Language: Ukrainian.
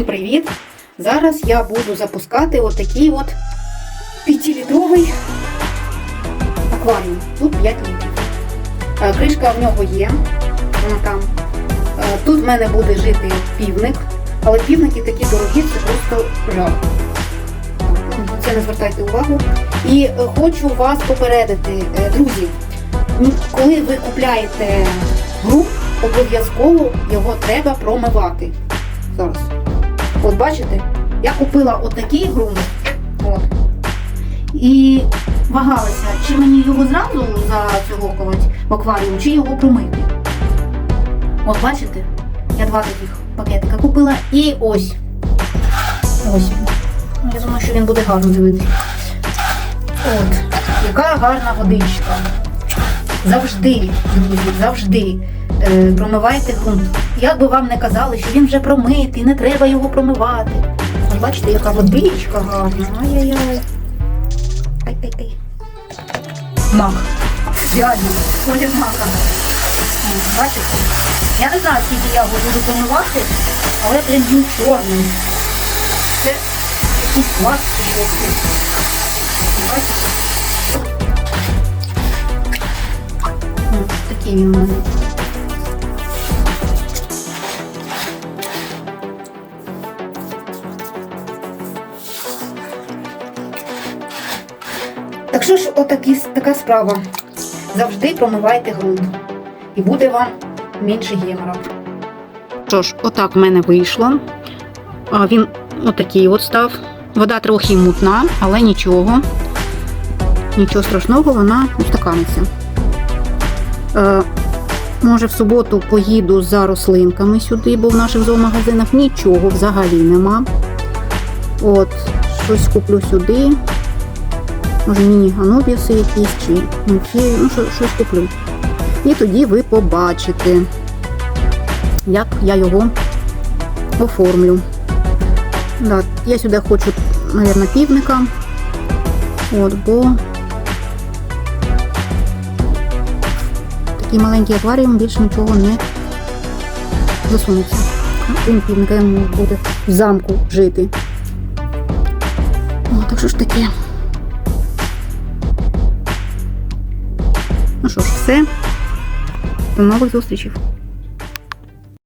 Всім привіт! Зараз я буду запускати отакий от 5-літровий акваріум. Тут 5 літрів. Е, Кришка в нього є. Вона там. Е, Тут в мене буде жити півник, але півники такі дорогі, це просто жах. Це не звертайте увагу. І е, хочу вас попередити, друзі, коли ви купляєте гру, обов'язково його треба промивати. Зараз. От бачите, я купила отакий ґрунт. От. І вагалася, чи мені його зразу зацьогокувати в акваріум, чи його промити. От бачите, я два таких пакетика купила і ось. Ось. Я думаю, що він буде гарно дивитися. От, яка гарна водичка. Завжди, друзі, завжди е, промивайте ґрунт. Як би вам не казали, що він вже промитий, не треба його промивати. Ось бачите, яка водичка гарна. Ай-яй-яй. Ай-ай-ай. Мак. Реально, колір мака. Бачите? Я не знаю, скільки я його буду промивати, але прям він чорний. Це якийсь клас чи. Бачите? Такий. Так що ж, отакі, така справа. Завжди промивайте ґрунт. І буде вам менше гемора. Що ж, отак в мене вийшло. А, Він отакий от став. Вода трохи мутна, але нічого. Нічого страшного, вона устаканиться. Е, може, в суботу поїду за рослинками сюди, бо в наших зоомагазинах нічого взагалі нема. От, щось куплю сюди. Може, міні-анубіси якісь чи мульфі, ну, щось куплю. І тоді ви побачите, як я його оформлю. Да, я сюди хочу, мабуть, півника. От, бо такий маленький акваріум більше нічого не засунеться. Він півника буде в замку жити. О, так що ж таке. Ну що ж, все. До нових зустрічей.